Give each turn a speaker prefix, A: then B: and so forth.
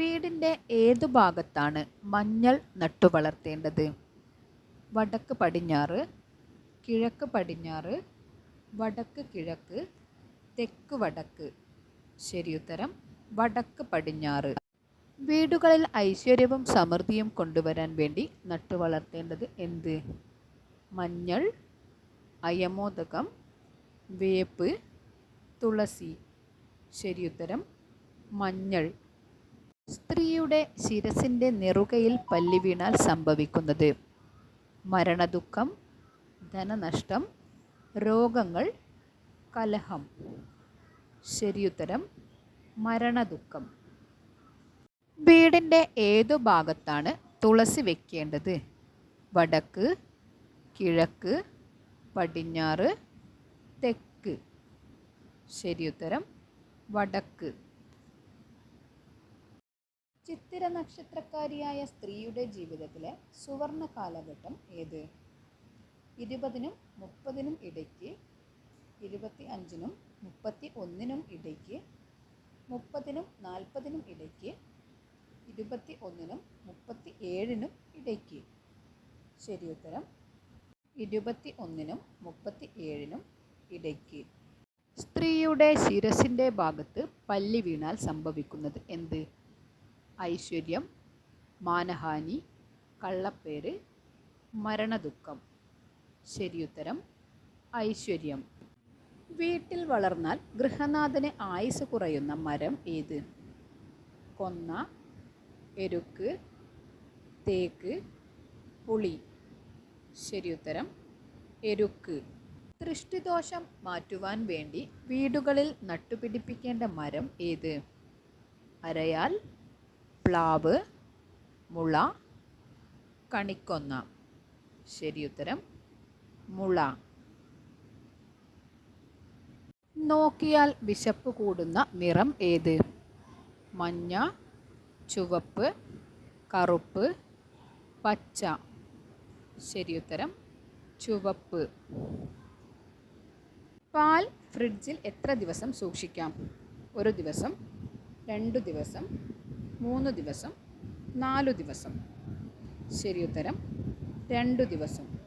A: വീടിന്റെ ഏതു ഭാഗത്താണ് മഞ്ഞൾ നട്ടുവളർത്തേണ്ടത് വടക്ക് പടിഞ്ഞാറ് കിഴക്ക് പടിഞ്ഞാറ് വടക്ക് കിഴക്ക് തെക്ക് വടക്ക്. ശരിയുത്തരം വടക്ക് പടിഞ്ഞാറ്. വീടുകളിൽ ഐശ്വര്യവും സമൃദ്ധിയും കൊണ്ടുവരാൻ വേണ്ടി നട്ടുവളർത്തേണ്ടത് എന്ത്? മഞ്ഞൾ അയമോദകം വേപ്പ് തുളസി. ശരിയുത്തരം മഞ്ഞൾ. സ്ത്രീയുടെ ശിരസിന്റെ നെറുകയിൽ പല്ലി വീണാൽ സംഭവിക്കുന്നത്. മരണദുഃഖം ധനനഷ്ടം രോഗങ്ങൾ കലഹം. ശരിയുത്തരം മരണദുഃഖം. വീടിന്റെ ഏതു ഭാഗത്താണ് തുളസി വെക്കേണ്ടത്? വടക്ക് കിഴക്ക് പടിഞ്ഞാറ് തെക്ക്. ശരിയുത്തരം വടക്ക്. ചിത്തിര നക്ഷത്രക്കാരിയായ സ്ത്രീയുടെ ജീവിതത്തിലെ സുവർണ കാലഘട്ടം ഏത്? ഇരുപതിനും മുപ്പതിനും ഇടയ്ക്ക് ഇരുപത്തി അഞ്ചിനും മുപ്പത്തി ഒന്നിനും ഇടയ്ക്ക് മുപ്പതിനും നാൽപ്പതിനും ഇടയ്ക്ക് ഇരുപത്തി ഒന്നിനും മുപ്പത്തി ഏഴിനും ഇടയ്ക്ക്. ശരി ഉത്തരം. ഇരുപത്തി ഒന്നിനും മുപ്പത്തി ഏഴിനും ഇടയ്ക്ക്. സ്ത്രീയുടെ ശിരസിന്റെ ഭാഗത്ത് പല്ലി വീണാൽ സംഭവിക്കുന്നത് എന്ത്? ഐശ്വര്യം മാനഹാനി കള്ളപ്പേര് മരണദുഃഖം. ശരിയുത്തരം ഐശ്വര്യം. വീട്ടിൽ വളർന്നാൽ ഗൃഹനാഥന് ആയുസ് കുറയുന്ന മരം ഏത്? കൊന്ന എരുക്ക് തേക്ക് പുളി. ശരിയുത്തരം എരുക്ക്. ദൃഷ്ടിദോഷം മാറ്റുവാൻ വേണ്ടി വീടുകളിൽ നട്ടുപിടിപ്പിക്കേണ്ട മരം ഏത്? അരയാൽ പ്ലാവ് മുള കണിക്കൊന്ന. ശരിയുത്തരം മുള. നോക്കിയാൽ വിശപ്പ് കൂടുന്ന നിറം ഏത്? മഞ്ഞ ചുവപ്പ് കറുപ്പ് പച്ച. ശരിയുത്തരം ചുവപ്പ്. പാൽ ഫ്രിഡ്ജിൽ എത്ര ദിവസം സൂക്ഷിക്കാം? ഒരു ദിവസം രണ്ടു ദിവസം മൂന്ന് ദിവസം നാലു ദിവസം. ശരി ഉത്തരം. രണ്ടു ദിവസം.